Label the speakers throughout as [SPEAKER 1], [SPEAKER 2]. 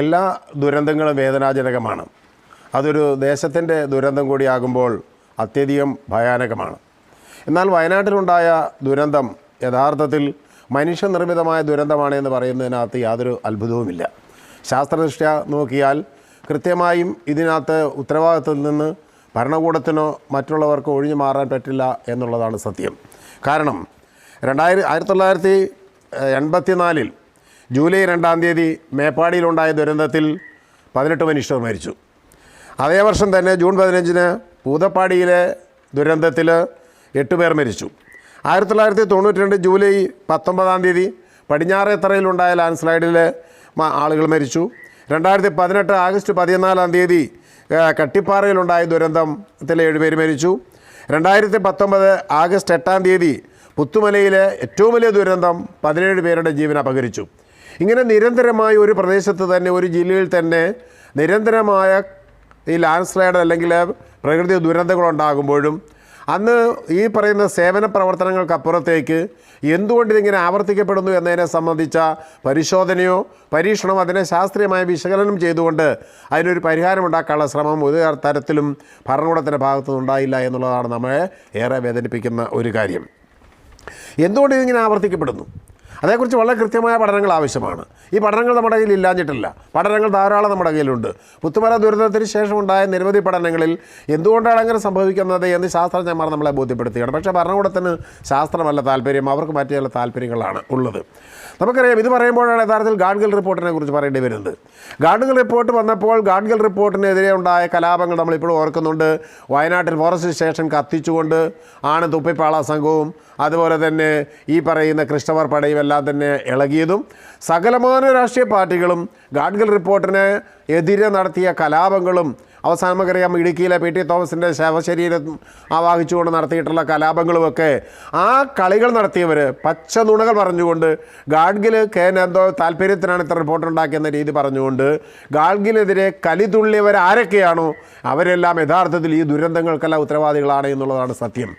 [SPEAKER 1] എല്ലാ ദുരന്തങ്ങളും വേദനാജനകമാണ് അതൊരു ദേശത്തിൻ്റെ ദുരന്തം കൂടിയാകുമ്പോൾ അത്യധികം ഭയാനകമാണ് എന്നാൽ വയനാട്ടിലുണ്ടായ ദുരന്തം യഥാർത്ഥത്തിൽ മനുഷ്യനിർമ്മിതമായ ദുരന്തമാണ് എന്ന് പറയുന്നതിനകത്ത് യാതൊരു അത്ഭുതവുമില്ല ശാസ്ത്രദൃഷ്ട്യ നോക്കിയാൽ കൃത്യമായും ഇതിനകത്ത് ഉത്തരവാദിത്തത്തിൽ നിന്ന് ഭരണകൂടത്തിനോ മറ്റുള്ളവർക്കോ ഒഴിഞ്ഞു മാറാൻ പറ്റില്ല എന്നുള്ളതാണ് സത്യം കാരണം രണ്ടായിരം ആയിരത്തി തൊള്ളായിരത്തി എൺപത്തിനാലിൽ ജൂലൈ രണ്ടാം തീയതി മേപ്പാടിയിലുണ്ടായ ദുരന്തത്തിൽ പതിനെട്ട് മനുഷ്യർ മരിച്ചു അതേ വർഷം തന്നെ ജൂൺ പതിനഞ്ചിന് പൂതപ്പാടിയിലെ ദുരന്തത്തിൽ എട്ട് പേർ മരിച്ചു ആയിരത്തി തൊള്ളായിരത്തി തൊണ്ണൂറ്റി രണ്ട് ജൂലൈ പത്തൊമ്പതാം തീയതി പടിഞ്ഞാറേത്തറയിലുണ്ടായ ലാൻഡ് ലാൻഡ്സ്ലൈഡിൽ ആളുകൾ മരിച്ചു രണ്ടായിരത്തി പതിനെട്ട് ആഗസ്റ്റ് പതിനാലാം തീയതി കട്ടിപ്പാറയിലുണ്ടായ ദുരന്തത്തിൽ ഏഴുപേർ മരിച്ചു രണ്ടായിരത്തി പത്തൊമ്പത് ആഗസ്റ്റ് എട്ടാം തീയതി പുത്തുമലയിലെ ഏറ്റവും വലിയ ദുരന്തം പതിനേഴ് പേരുടെ ജീവൻ അപകരിച്ചു ഇങ്ങനെ നിരന്തരമായി ഒരു പ്രദേശത്ത് തന്നെ ഒരു ജില്ലയിൽ തന്നെ നിരന്തരമായ ഈ ലാൻഡ് സ്ലൈഡ് അല്ലെങ്കിൽ പ്രകൃതി ദുരന്തങ്ങളുണ്ടാകുമ്പോഴും അന്ന് ഈ പറയുന്ന സേവന പ്രവർത്തനങ്ങൾക്കപ്പുറത്തേക്ക് എന്തുകൊണ്ട് ഇതിങ്ങനെ ആവർത്തിക്കപ്പെടുന്നു എന്നതിനെ സംബന്ധിച്ച പരിശോധനയോ പരീക്ഷണമോ അതിനെ ശാസ്ത്രീയമായ വിശകലനം ചെയ്തുകൊണ്ട് അതിനൊരു പരിഹാരമുണ്ടാക്കാനുള്ള ശ്രമം ഒരു തരത്തിലും ഭരണകൂടത്തിൻ്റെ ഭാഗത്തുനിന്ന് ഉണ്ടായില്ല എന്നുള്ളതാണ് നമ്മളെ ഏറെ വേദനിപ്പിക്കുന്ന ഒരു കാര്യം എന്തുകൊണ്ട് ഇതിങ്ങനെ ആവർത്തിക്കപ്പെടുന്നു അതേക്കുറിച്ച് വളരെ കൃത്യമായ പഠനങ്ങൾ ആവശ്യമാണ് ഈ പഠനങ്ങൾ നമ്മുടെ കയ്യിൽ ഇല്ലാഞ്ഞിട്ടില്ല പഠനങ്ങൾ ധാരാളം നമ്മുടെ കയ്യിലുണ്ട് പുത്തുമല ദുരന്തത്തിന് ശേഷമുണ്ടായ നിരവധി പഠനങ്ങളിൽ എന്തുകൊണ്ടാണ് അങ്ങനെ സംഭവിക്കുന്നത് എന്ന് ശാസ്ത്രജ്ഞന്മാർ നമ്മളെ ബോധ്യപ്പെടുത്തുകയാണ് പക്ഷേ ഭരണകൂടത്തിന് ശാസ്ത്രമല്ല താല്പര്യം അവർക്ക് മറ്റു ചില താല്പര്യങ്ങളാണ് ഉള്ളത് നമുക്കറിയാം ഇത് പറയുമ്പോഴാണ് യഥാർത്ഥത്തിൽ ഗാഡ്ഗിൽ റിപ്പോർട്ടിനെ കുറിച്ച് പറയേണ്ടി വരുന്നത് ഗാഡ്ഗിൽ റിപ്പോർട്ട് വന്നപ്പോൾ ഗാഡ്ഗിൽ റിപ്പോർട്ടിനെതിരെ ഉണ്ടായ കലാപങ്ങൾ നമ്മളിപ്പോഴും ഓർക്കുന്നുണ്ട് വയനാട്ടിൽ ഫോറസ്റ്റ് സ്റ്റേഷൻ കത്തിച്ചുകൊണ്ട് ആണ് തുപ്പിപ്പാള സംഘവും അതുപോലെ തന്നെ ഈ പറയുന്ന ക്രിസ്തവർ പടയും എല്ലാം തന്നെ ഇളകിയതും സകലമാന രാഷ്ട്രീയ പാർട്ടികളും ഗാഡ്ഗിൽ റിപ്പോർട്ടിന് എതിരെ നടത്തിയ കലാപങ്ങളും അവസാനം നമുക്കറിയാം ഇടുക്കിയിലെ പി ടി തോമസിൻ്റെ ശവശരീരം ആവാഹിച്ചുകൊണ്ട് നടത്തിയിട്ടുള്ള കലാപങ്ങളുമൊക്കെ ആ കളികൾ നടത്തിയവർ പച്ച നുണകൾ പറഞ്ഞുകൊണ്ട് ഗാഡ്ഗിൽ കെ എന്തോ താല്പര്യത്തിനാണ് ഇത്ര റിപ്പോർട്ട് ഉണ്ടാക്കിയെന്ന രീതി പറഞ്ഞുകൊണ്ട് ഗാഡ്ഗിലെതിരെ കലിതുള്ളിയവർ ആരൊക്കെയാണോ അവരെല്ലാം യഥാർത്ഥത്തിൽ ഈ ദുരന്തങ്ങൾക്കെല്ലാം ഉത്തരവാദികളാണ് എന്നുള്ളതാണ് സത്യം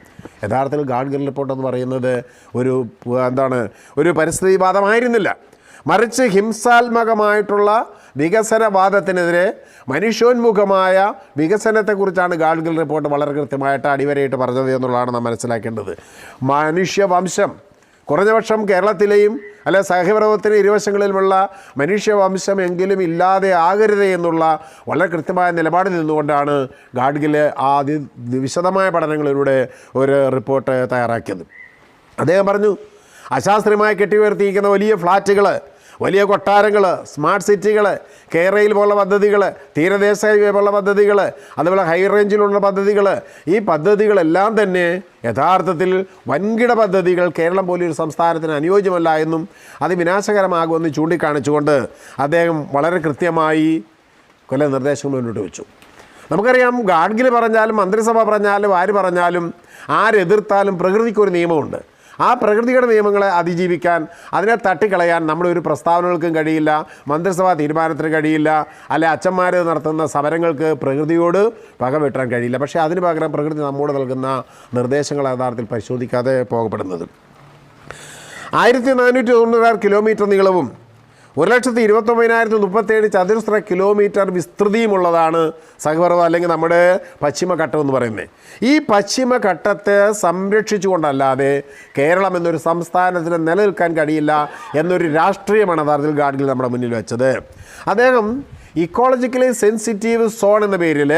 [SPEAKER 1] യഥാർത്ഥത്തിൽ ഗാഡ്ഗിൽ റിപ്പോർട്ട് എന്ന് പറയുന്നത് ഒരു എന്താണ് ഒരു പരിസ്ഥിതിവാദമായിരുന്നില്ല മറിച്ച് ഹിംസാത്മകമായിട്ടുള്ള വികസനവാദത്തിനെതിരെ മനുഷ്യോന്മുഖമായ വികസനത്തെക്കുറിച്ചാണ് ഗാഡ്ഗിൽ റിപ്പോർട്ട് വളരെ കൃത്യമായിട്ട് അടിവരയിട്ട് പറഞ്ഞത് എന്നുള്ളതാണ് നാം മനസ്സിലാക്കേണ്ടത് മനുഷ്യവംശം കുറഞ്ഞപക്ഷം കേരളത്തിലെയും അല്ലെ സഹപ്രവർത്തന ഇരുവശങ്ങളിലുമുള്ള മനുഷ്യവംശം എങ്കിലും ഇല്ലാതെ ആകരുത് എന്നുള്ള വളരെ കൃത്യമായ നിലപാടിൽ നിന്നുകൊണ്ടാണ് ഗാഡ്ഗിലെ ആ അതി വിശദമായ പഠനങ്ങളിലൂടെ ഒരു റിപ്പോർട്ട് തയ്യാറാക്കിയത് അദ്ദേഹം പറഞ്ഞു അശാസ്ത്രീയമായി കെട്ടി ഉയർത്തിയിരിക്കുന്ന വലിയ ഫ്ലാറ്റുകൾ വലിയ കൊട്ടാരങ്ങൾ സ്മാർട്ട് സിറ്റികൾ കേരളയിൽ പോലുള്ള പദ്ധതികൾ തീരദേശ പോലുള്ള പദ്ധതികൾ അതുപോലെ ഹൈ റേഞ്ചിലുള്ള പദ്ധതികൾ ഈ പദ്ധതികളെല്ലാം തന്നെ യഥാർത്ഥത്തിൽ വൻകിട പദ്ധതികൾ കേരളം പോലൊരു സംസ്ഥാനത്തിന് അനുയോജ്യമല്ല എന്നും അത് വിനാശകരമാകുമെന്ന് ചൂണ്ടിക്കാണിച്ചുകൊണ്ട് അദ്ദേഹം വളരെ കൃത്യമായി കൊല നിർദ്ദേശങ്ങൾ മുന്നോട്ട് വെച്ചു നമുക്കറിയാം ഗാഡ്ഗിൽ പറഞ്ഞാലും മന്ത്രിസഭ പറഞ്ഞാലും ആര് പറഞ്ഞാലും ആരെതിർത്താലും പ്രകൃതിക്കൊരു നിയമമുണ്ട് ആ പ്രകൃതിയുടെ നിയമങ്ങളെ അതിജീവിക്കാൻ അതിനെ തട്ടിക്കളയാൻ നമ്മളൊരു പ്രസ്താവനകൾക്കും കഴിയില്ല മന്ത്രിസഭാ തീരുമാനത്തിന് കഴിയില്ല അല്ലെ അച്ഛന്മാർ നടത്തുന്ന സമരങ്ങൾക്ക് പ്രകൃതിയോട് പക വെട്ടാൻ കഴിയില്ല പക്ഷേ അതിന് പകരം പ്രകൃതി നമ്മോട് നൽകുന്ന നിർദ്ദേശങ്ങൾ യഥാർത്ഥത്തിൽ പരിശോധിക്കാതെ പോകപ്പെടുന്നത് ആയിരത്തി നാനൂറ്റി തൊണ്ണൂറാറ് കിലോമീറ്റർ നീളവും ഒരു ലക്ഷത്തി ഇരുപത്തൊമ്പതിനായിരത്തി മുപ്പത്തേഴ് ചതുരശ്ര കിലോമീറ്റർ വിസ്തൃതിയുമുള്ളതാണ് സഹപർവ്വതം അല്ലെങ്കിൽ നമ്മുടെ പശ്ചിമഘട്ടം എന്ന് പറയുന്നത് ഈ പശ്ചിമഘട്ടത്തെ സംരക്ഷിച്ചുകൊണ്ടല്ലാതെ കേരളം എന്നൊരു സംസ്ഥാനത്തിന് നിലനിൽക്കാൻ കഴിയില്ല എന്നൊരു രാഷ്ട്രീയമാണ് യഥാർത്ഥത്തിൽ ഗാഡ്ഗിൽ നമ്മുടെ മുന്നിൽ വെച്ചത് അദ്ദേഹം ഇക്കോളജിക്കലി സെൻസിറ്റീവ് സോൺ എന്ന പേരിൽ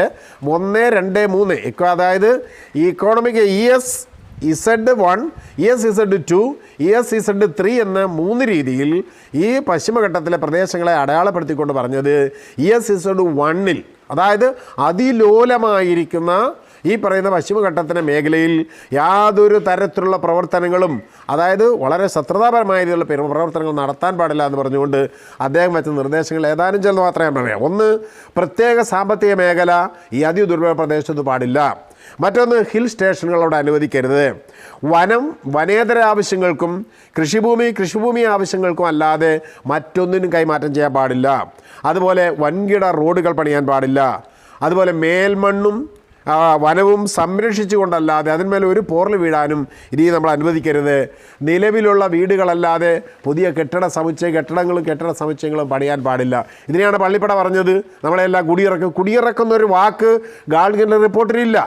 [SPEAKER 1] ഒന്ന് രണ്ട് മൂന്ന് അതായത് ഈ economic E S Z one S Z two S Z three എന്ന മൂന്ന് രീതിയിൽ ഈ പശ്ചിമഘട്ടത്തിലെ പ്രദേശങ്ങളെ അടയാളപ്പെടുത്തിക്കൊണ്ട് പറഞ്ഞത് എസ് ഇസഡ് വണ്ണിൽ അതായത് അതിലോലമായിരിക്കുന്ന ഈ പറയുന്ന പശ്ചിമഘട്ടത്തിൻ്റെ മേഖലയിൽ യാതൊരു തരത്തിലുള്ള പ്രവർത്തനങ്ങളും അതായത് വളരെ ശത്രുതാപരമായ രീതിയിലുള്ള പ്രവർത്തനങ്ങൾ നടത്താൻ പാടില്ല എന്ന് പറഞ്ഞുകൊണ്ട് അദ്ദേഹം വെച്ച നിർദ്ദേശങ്ങൾ ഏതാനും ചിലത് മാത്രമേ പറയാം ഒന്ന് പ്രത്യേക സാമ്പത്തിക മേഖല ഈ അതി ദുർബല പ്രദേശത്ത് പാടില്ല മറ്റൊന്ന് ഹിൽ സ്റ്റേഷനുകളോട് അനുവദിക്കരുത് വനം വനേതര ആവശ്യങ്ങൾക്കും കൃഷിഭൂമി കൃഷിഭൂമി ആവശ്യങ്ങൾക്കും അല്ലാതെ മറ്റൊന്നിനും കൈമാറ്റം ചെയ്യാൻ പാടില്ല അതുപോലെ വൻകിട റോഡുകൾ പണിയാൻ പാടില്ല അതുപോലെ മേൽമണ്ണും വനവും സംരക്ഷിച്ചുകൊണ്ടല്ലാതെ അതിന്മേൽ ഒരു പോറൽ വീഴാനും ഇനി നമ്മൾ അനുവദിക്കരുത് നിലവിലുള്ള വീടുകളല്ലാതെ പുതിയ കെട്ടിട സമുച്ചയ കെട്ടിടങ്ങളും കെട്ടിട സമുച്ചയങ്ങളും പണിയാൻ പാടില്ല ഇതിനെയാണ് പള്ളിപ്പട പറഞ്ഞത് നമ്മളെല്ലാം കുടിയിറക്കും കുടിയിറക്കുന്ന ഒരു വാക്ക് ഗാഡ്ഗിൻ്റെ റിപ്പോർട്ടിലില്ല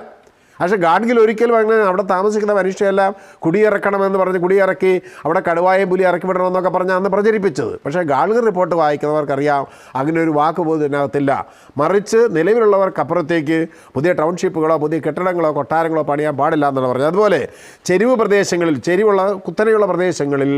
[SPEAKER 1] പക്ഷേ ഗാഡ്ഗിൽ ഒരിക്കലും അങ്ങനെ അവിടെ താമസിക്കുന്ന മനുഷ്യരെല്ലാം കുടിയിറക്കണമെന്ന് പറഞ്ഞ് കുടിയിറക്കി അവിടെ കടുവായ പുലി ഇറക്കി വിടണമെന്നൊക്കെ പറഞ്ഞ് അന്ന് പ്രചരിപ്പിച്ചത് പക്ഷേ ഗാഡ്ഗിൽ റിപ്പോർട്ട് വായിക്കുന്നവർക്കറിയാം അങ്ങനെ ഒരു വാക്ക് പോലും ഇതിനകത്തില്ല മറിച്ച് നിലവിലുള്ളവർക്കപ്പുറത്തേക്ക് പുതിയ ടൗൺഷിപ്പുകളോ പുതിയ കെട്ടിടങ്ങളോ കൊട്ടാരങ്ങളോ പണിയാൻ പാടില്ല എന്നുള്ള പറഞ്ഞത് അതുപോലെ ചെരുവ് പ്രദേശങ്ങളിൽ ചെരുവുള്ള കുത്തനെയുള്ള പ്രദേശങ്ങളിൽ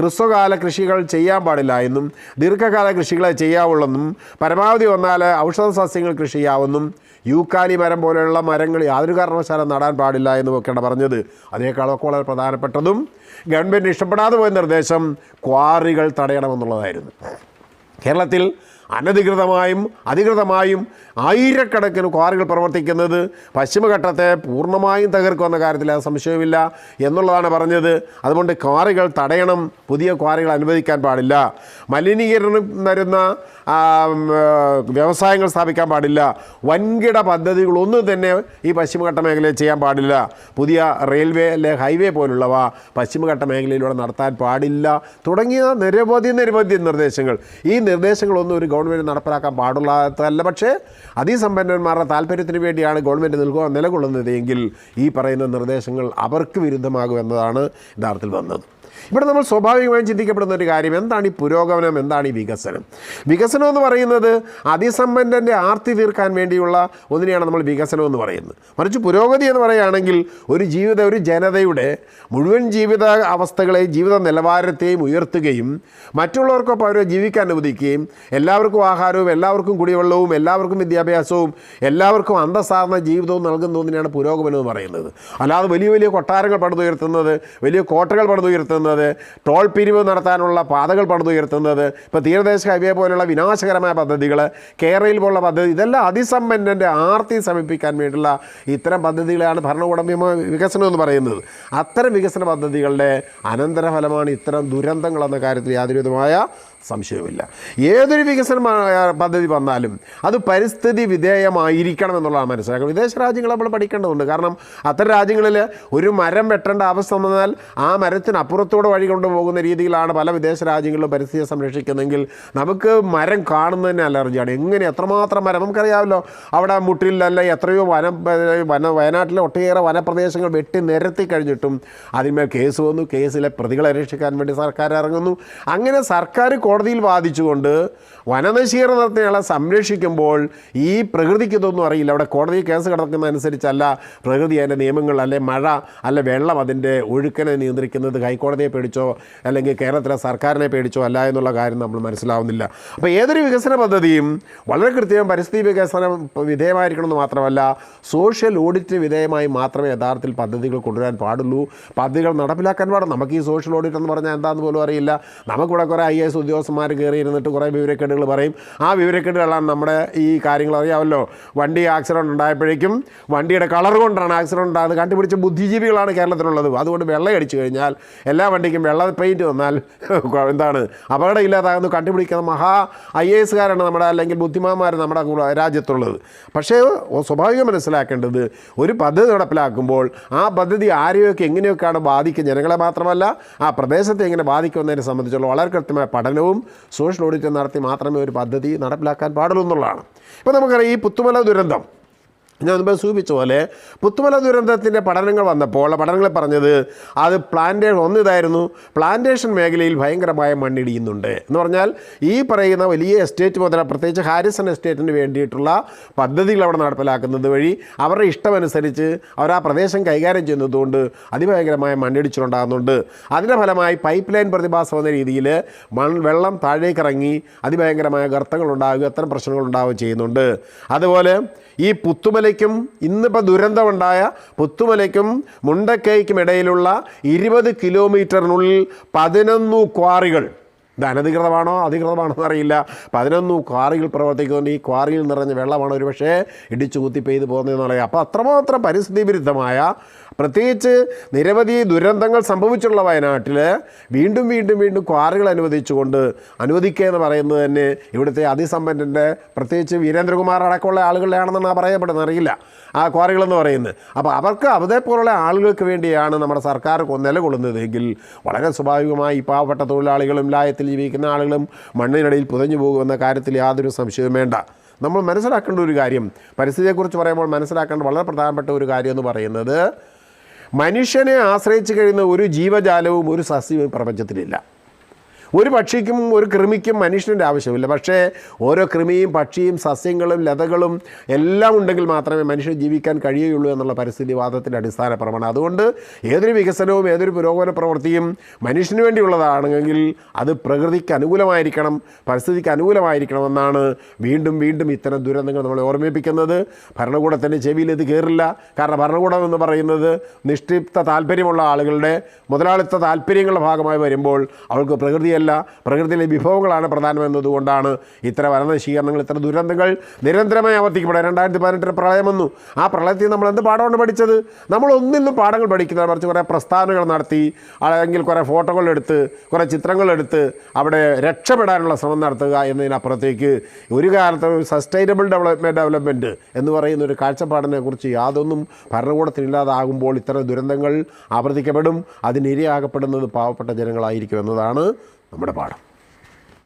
[SPEAKER 1] ഹ്രസ്വകാല കൃഷികൾ ചെയ്യാൻ പാടില്ല എന്നും ദീർഘകാല കൃഷികളെ ചെയ്യാവുള്ളെന്നും പരമാവധി വന്നാൽ ഔഷധ സസ്യങ്ങൾ കൃഷി ചെയ്യാവുന്നും യൂക്കാലി മരം പോലെയുള്ള മരങ്ങൾ യാതൊരു കാരണം കാരണവശാലും നടാൻ പാടില്ല എന്നൊക്കെയാണ് പറഞ്ഞത് അതേക്കാളൊക്കെ വളരെ പ്രധാനപ്പെട്ടതും ഗവൺമെൻറ് ഇഷ്ടപ്പെടാതെ പോയ നിർദ്ദേശം ക്വാറികൾ തടയണമെന്നുള്ളതായിരുന്നു കേരളത്തിൽ അനധികൃതമായും അധികൃതമായും ആയിരക്കണക്കിന് ക്വാറികൾ പ്രവർത്തിക്കുന്നത് പശ്ചിമഘട്ടത്തെ പൂർണ്ണമായും തകർക്കുമെന്ന കാര്യത്തിൽ അത് സംശയമില്ല എന്നുള്ളതാണ് പറഞ്ഞത് അതുകൊണ്ട് ക്വാറികൾ തടയണം പുതിയ ക്വാറികൾ അനുവദിക്കാൻ പാടില്ല മലിനീകരണം വരുന്ന വ്യവസായങ്ങൾ സ്ഥാപിക്കാൻ പാടില്ല വൻകിട പദ്ധതികളൊന്നും തന്നെ ഈ പശ്ചിമഘട്ട മേഖലയിൽ ചെയ്യാൻ പാടില്ല പുതിയ റെയിൽവേ അല്ലെ ഹൈവേ പോലുള്ളവ പശ്ചിമഘട്ട മേഖലയിലൂടെ നടത്താൻ പാടില്ല തുടങ്ങിയ നിരവധി നിരവധി നിർദ്ദേശങ്ങൾ ഈ നിർദ്ദേശങ്ങളൊന്നും ഒരു ഗവൺമെൻറ് നടപ്പിലാക്കാൻ പാടുള്ളതല്ല പക്ഷേ അതിസമ്പന്നന്മാരുടെ താല്പര്യത്തിന് വേണ്ടിയാണ് ഗവൺമെൻറ് നൽകുക നിലകൊള്ളുന്നത് എങ്കിൽ ഈ പറയുന്ന നിർദ്ദേശങ്ങൾ അവർക്ക് വിരുദ്ധമാകുമെന്നതാണ് യഥാർത്ഥത്തിൽ വന്നത് ഇവിടെ നമ്മൾ സ്വാഭാവികമായും ചിന്തിക്കപ്പെടുന്ന ഒരു കാര്യം എന്താണ് ഈ പുരോഗമനം എന്താണ് ഈ വികസനം വികസനം എന്ന് പറയുന്നത് അതിസമ്പന്നൻ്റെ ആർത്തി തീർക്കാൻ വേണ്ടിയുള്ള ഒന്നിനെയാണ് നമ്മൾ വികസനം എന്ന് പറയുന്നത് മറിച്ച് പുരോഗതി എന്ന് പറയുകയാണെങ്കിൽ ഒരു ജീവിത ഒരു ജനതയുടെ മുഴുവൻ ജീവിത അവസ്ഥകളെയും ജീവിത നിലവാരത്തെയും ഉയർത്തുകയും മറ്റുള്ളവർക്കൊപ്പം അവരെ ജീവിക്കാൻ അനുവദിക്കുകയും എല്ലാവർക്കും ആഹാരവും എല്ലാവർക്കും കുടിവെള്ളവും എല്ലാവർക്കും വിദ്യാഭ്യാസവും എല്ലാവർക്കും അന്തസ്സാർന്ന ജീവിതവും നൽകുന്ന ഒന്നിനെയാണ് പുരോഗമനം എന്ന് പറയുന്നത് അല്ലാതെ വലിയ വലിയ കൊട്ടാരങ്ങൾ പടുത്തുയർത്തുന്നത് വലിയ കോട്ടകൾ പടുത്തുയർത്തുന്നത് നടത്തുന്നത് ടോൾ പിരിവ് നടത്താനുള്ള പാതകൾ പണിതുയർത്തുന്നത് ഇപ്പോൾ തീരദേശ ഹൈവേ പോലുള്ള വിനാശകരമായ പദ്ധതികൾ കേരളയിൽ പോലുള്ള പദ്ധതി ഇതെല്ലാം അതിസമ്പന്നൻ്റെ ആർത്തി സമീപിക്കാൻ വേണ്ടിയുള്ള ഇത്തരം പദ്ധതികളാണ് ഭരണകൂടം വികസനം എന്ന് പറയുന്നത് അത്തരം വികസന പദ്ധതികളുടെ അനന്തരഫലമാണ് ഇത്തരം ദുരന്തങ്ങളെന്ന കാര്യത്തിൽ യാതൊരുവിധമായ സംശയവുമില്ല ഏതൊരു വികസന പദ്ധതി വന്നാലും അത് പരിസ്ഥിതി വിധേയമായിരിക്കണം എന്നുള്ളതാണ് മനസ്സിലാക്കുന്നത് വിദേശ രാജ്യങ്ങൾ നമ്മൾ പഠിക്കേണ്ടതുണ്ട് കാരണം അത്തരം രാജ്യങ്ങളിൽ ഒരു മരം വെട്ടേണ്ട അവസ്ഥ വന്നാൽ ആ മരത്തിനപ്പുറത്തൂടെ വഴി കൊണ്ടുപോകുന്ന രീതിയിലാണ് പല വിദേശ രാജ്യങ്ങളിലും പരിസ്ഥിതിയെ സംരക്ഷിക്കുന്നതെങ്കിൽ നമുക്ക് മരം കാണുന്നതിന് അലർജിയാണ് എങ്ങനെ എത്രമാത്രം മരം നമുക്കറിയാമല്ലോ അവിടെ മുട്ടിലല്ല എത്രയോ വനം വന വയനാട്ടിലെ ഒട്ടേറെ വനപ്രദേശങ്ങൾ വെട്ടി നിരത്തി കഴിഞ്ഞിട്ടും അതിന്മേൽ കേസ് വന്നു കേസിലെ പ്രതികളെ രക്ഷിക്കാൻ വേണ്ടി സർക്കാർ ഇറങ്ങുന്നു അങ്ങനെ സർക്കാർ കോടതിയിൽ വാദിച്ചുകൊണ്ട് വനനശീകരണം നടത്തിയയാളെ സംരക്ഷിക്കുമ്പോൾ ഈ പ്രകൃതിക്ക് ഇതൊന്നും അറിയില്ല അവിടെ കോടതി കേസ് കിടക്കുന്നതനുസരിച്ചല്ല അനുസരിച്ചല്ല പ്രകൃതി അതിൻ്റെ നിയമങ്ങൾ അല്ലെ മഴ അല്ലെ വെള്ളം അതിൻ്റെ ഒഴുക്കനെ നിയന്ത്രിക്കുന്നത് ഹൈക്കോടതിയെ പേടിച്ചോ അല്ലെങ്കിൽ കേരളത്തിലെ സർക്കാരിനെ പേടിച്ചോ അല്ല എന്നുള്ള കാര്യം നമ്മൾ മനസ്സിലാവുന്നില്ല അപ്പോൾ ഏതൊരു വികസന പദ്ധതിയും വളരെ കൃത്യം പരിസ്ഥിതി വികസനം വിധേയമായിരിക്കണമെന്ന് മാത്രമല്ല സോഷ്യൽ ഓഡിറ്റിന് വിധേയമായി മാത്രമേ യഥാർത്ഥത്തിൽ പദ്ധതികൾ കൊണ്ടുവരാൻ പാടുള്ളൂ പദ്ധതികൾ നടപ്പിലാക്കാൻ പാടും നമുക്ക് ഈ സോഷ്യൽ ഓഡിറ്റ് എന്ന് പറഞ്ഞാൽ എന്താണെന്ന് പോലും അറിയില്ല നമുക്കിവിടെ കുറേ ഐ എസ് ഉദ്യോഗസ്ഥ ഉദ്യോഗസ്ഥന്മാർ കയറിയിരുന്നിട്ട് കുറേ വിവരക്കേടുകൾ പറയും ആ വിവരക്കേടുകളാണ് നമ്മുടെ ഈ കാര്യങ്ങൾ അറിയാമല്ലോ വണ്ടി ആക്സിഡൻറ്റ് ഉണ്ടായപ്പോഴേക്കും വണ്ടിയുടെ കളർ കൊണ്ടാണ് ആക്സിഡൻറ്റ് ഉണ്ടായത് കണ്ടുപിടിച്ച ബുദ്ധിജീവികളാണ് കേരളത്തിലുള്ളത് അതുകൊണ്ട് വെള്ളം അടിച്ചു കഴിഞ്ഞാൽ എല്ലാ വണ്ടിക്കും വെള്ള പെയിൻറ്റ് വന്നാൽ എന്താണ് അപകടം ഇല്ലാതാകുന്നു കണ്ടുപിടിക്കുന്ന മഹാ ഐ എ എസ്കാരാണ് നമ്മുടെ അല്ലെങ്കിൽ ബുദ്ധിമാന്മാർ നമ്മുടെ രാജ്യത്തുള്ളത് പക്ഷേ സ്വാഭാവികം മനസ്സിലാക്കേണ്ടത് ഒരു പദ്ധതി നടപ്പിലാക്കുമ്പോൾ ആ പദ്ധതി ആരെയൊക്കെ എങ്ങനെയൊക്കെയാണ് ബാധിക്കുക ജനങ്ങളെ മാത്രമല്ല ആ പ്രദേശത്തെ എങ്ങനെ ബാധിക്കുമെന്നതിനെ സംബന്ധിച്ചുള്ള വളരെ കൃത്യമായ പഠനവും പഠനവും സോഷ്യൽ ഓഡിറ്റ് നടത്തി മാത്രമേ ഒരു പദ്ധതി നടപ്പിലാക്കാൻ പാടുള്ളൂ എന്നുള്ളതാണ് ഇപ്പോൾ നമുക്കറിയാം ഈ പുത്തുമല ദുരന്തം ഞാൻ ഒന്നുമ്പോൾ സൂചിപ്പിച്ച പോലെ പുത്തുമല ദുരന്തത്തിൻ്റെ പഠനങ്ങൾ വന്നപ്പോൾ പഠനങ്ങൾ പറഞ്ഞത് അത് പ്ലാന്റേഷൻ ഒന്ന് ഇതായിരുന്നു പ്ലാന്റേഷൻ മേഖലയിൽ ഭയങ്കരമായ മണ്ണിടിയുന്നുണ്ട് എന്ന് പറഞ്ഞാൽ ഈ പറയുന്ന വലിയ എസ്റ്റേറ്റ് മുതല പ്രത്യേകിച്ച് ഹാരിസൺ എസ്റ്റേറ്റിന് വേണ്ടിയിട്ടുള്ള പദ്ധതികൾ അവിടെ നടപ്പിലാക്കുന്നത് വഴി അവരുടെ ഇഷ്ടമനുസരിച്ച് അവർ ആ പ്രദേശം കൈകാര്യം ചെയ്യുന്നതുകൊണ്ട് അതിഭയങ്കരമായ മണ്ണിടിച്ചിലുണ്ടാകുന്നുണ്ട് അതിൻ്റെ ഫലമായി പൈപ്പ് ലൈൻ പ്രതിഭാസം എന്ന രീതിയിൽ മൺ വെള്ളം ഇറങ്ങി അതിഭയങ്കരമായ ഗർത്തങ്ങൾ ഉണ്ടാകുക അത്തരം പ്രശ്നങ്ങൾ ഉണ്ടാവുകയും ചെയ്യുന്നുണ്ട് അതുപോലെ ഈ പുത്തുമല പുത്തുമലയ്ക്കും ഇന്നിപ്പോൾ ദുരന്തമുണ്ടായ പുത്തുമലയ്ക്കും മുണ്ടക്കൈക്കും ഇടയിലുള്ള ഇരുപത് കിലോമീറ്ററിനുള്ളിൽ പതിനൊന്ന് ക്വാറികൾ ഇത് അനധികൃതമാണോ അധികൃതമാണോ എന്നറിയില്ല പതിനൊന്ന് ക്വാറികൾ പ്രവർത്തിക്കുന്നുണ്ട് ഈ ക്വാറിയിൽ നിറഞ്ഞ വെള്ളമാണ് ഒരു പക്ഷേ ഇടിച്ചു കുത്തി പെയ്ത് പോകുന്നതെന്ന് പറയാം അപ്പോൾ അത്രമാത്രം പരിസ്ഥിതി വിരുദ്ധമായ പ്രത്യേകിച്ച് നിരവധി ദുരന്തങ്ങൾ സംഭവിച്ചുള്ള വയനാട്ടിൽ വീണ്ടും വീണ്ടും വീണ്ടും ക്വാറികൾ അനുവദിച്ചുകൊണ്ട് അനുവദിക്കുക എന്ന് പറയുന്നത് തന്നെ ഇവിടുത്തെ അതിസമ്പന്നൻ്റെ പ്രത്യേകിച്ച് വീരേന്ദ്രകുമാർ അടക്കമുള്ള ആളുകളിലാണെന്നാണ് പറയപ്പെടുന്നത് അറിയില്ല ആ ക്വാറികളെന്ന് പറയുന്നത് അപ്പോൾ അവർക്ക് അതേപോലുള്ള ആളുകൾക്ക് വേണ്ടിയാണ് നമ്മുടെ സർക്കാർ നിലകൊള്ളുന്നതെങ്കിൽ വളരെ സ്വാഭാവികമായി ഈ പാവപ്പെട്ട തൊഴിലാളികളും ലായത്തിൽ ജീവിക്കുന്ന ആളുകളും മണ്ണിനടിയിൽ പുതഞ്ഞു പോകുമെന്ന കാര്യത്തിൽ യാതൊരു സംശയവും വേണ്ട നമ്മൾ മനസ്സിലാക്കേണ്ട ഒരു കാര്യം പരിസ്ഥിതിയെക്കുറിച്ച് പറയുമ്പോൾ മനസ്സിലാക്കേണ്ട വളരെ പ്രധാനപ്പെട്ട ഒരു കാര്യം എന്ന് പറയുന്നത് മനുഷ്യനെ ആശ്രയിച്ചു കഴിയുന്ന ഒരു ജീവജാലവും ഒരു സസ്യവും പ്രപഞ്ചത്തിലില്ല ഒരു പക്ഷിക്കും ഒരു കൃമിക്കും മനുഷ്യൻ്റെ ആവശ്യമില്ല പക്ഷേ ഓരോ കൃമിയും പക്ഷിയും സസ്യങ്ങളും ലതകളും എല്ലാം ഉണ്ടെങ്കിൽ മാത്രമേ മനുഷ്യൻ ജീവിക്കാൻ കഴിയുകയുള്ളൂ എന്നുള്ള വാദത്തിൻ്റെ അടിസ്ഥാനപരമാണ് അതുകൊണ്ട് ഏതൊരു വികസനവും ഏതൊരു പുരോഗമന പ്രവൃത്തിയും മനുഷ്യന് വേണ്ടിയുള്ളതാണെങ്കിൽ അത് പ്രകൃതിക്ക് അനുകൂലമായിരിക്കണം പരിസ്ഥിതിക്ക് അനുകൂലമായിരിക്കണമെന്നാണ് വീണ്ടും വീണ്ടും ഇത്തരം ദുരന്തങ്ങൾ നമ്മളെ ഓർമ്മിപ്പിക്കുന്നത് ഭരണകൂടത്തിൻ്റെ ചെവിയിൽ ഇത് കയറില്ല കാരണം ഭരണകൂടം എന്ന് പറയുന്നത് നിക്ഷിപ്ത താല്പര്യമുള്ള ആളുകളുടെ മുതലാളിത്ത താല്പര്യങ്ങളുടെ ഭാഗമായി വരുമ്പോൾ അവൾക്ക് പ്രകൃതിയെ ഭൂമിയല്ല പ്രകൃതിയിലെ വിഭവങ്ങളാണ് പ്രധാനമെന്നതുകൊണ്ടാണ് ഇത്തരം വനനശീകരണങ്ങൾ ഇത്ര ദുരന്തങ്ങൾ നിരന്തരമായി ആവർത്തിക്കപ്പെടുക രണ്ടായിരത്തി പതിനെട്ടിൽ പ്രളയം വന്നു ആ പ്രളയത്തിൽ നമ്മൾ എന്ത് പാഠമാണ് പഠിച്ചത് നമ്മൾ ഒന്നിന്നും പാഠങ്ങൾ പഠിക്കുന്ന മറിച്ച് കുറേ പ്രസ്ഥാനങ്ങൾ നടത്തി അല്ലെങ്കിൽ കുറേ ഫോട്ടോകളെടുത്ത് കുറേ ചിത്രങ്ങളെടുത്ത് അവിടെ രക്ഷപ്പെടാനുള്ള ശ്രമം നടത്തുക എന്നതിനപ്പുറത്തേക്ക് ഒരു കാലത്ത് സസ്റ്റൈനബിൾ ഡെവലപ്മെൻറ്റ് ഡെവലപ്മെൻറ്റ് എന്ന് പറയുന്ന ഒരു കാഴ്ചപ്പാടിനെക്കുറിച്ച് യാതൊന്നും ഭരണകൂടത്തിനില്ലാതാകുമ്പോൾ ഇത്തരം ദുരന്തങ്ങൾ ആവർത്തിക്കപ്പെടും അതിനിരയാകപ്പെടുന്നത് പാവപ്പെട്ട ജനങ്ങളായിരിക്കും എന്നതാണ് നമ്മുടെ പാഠം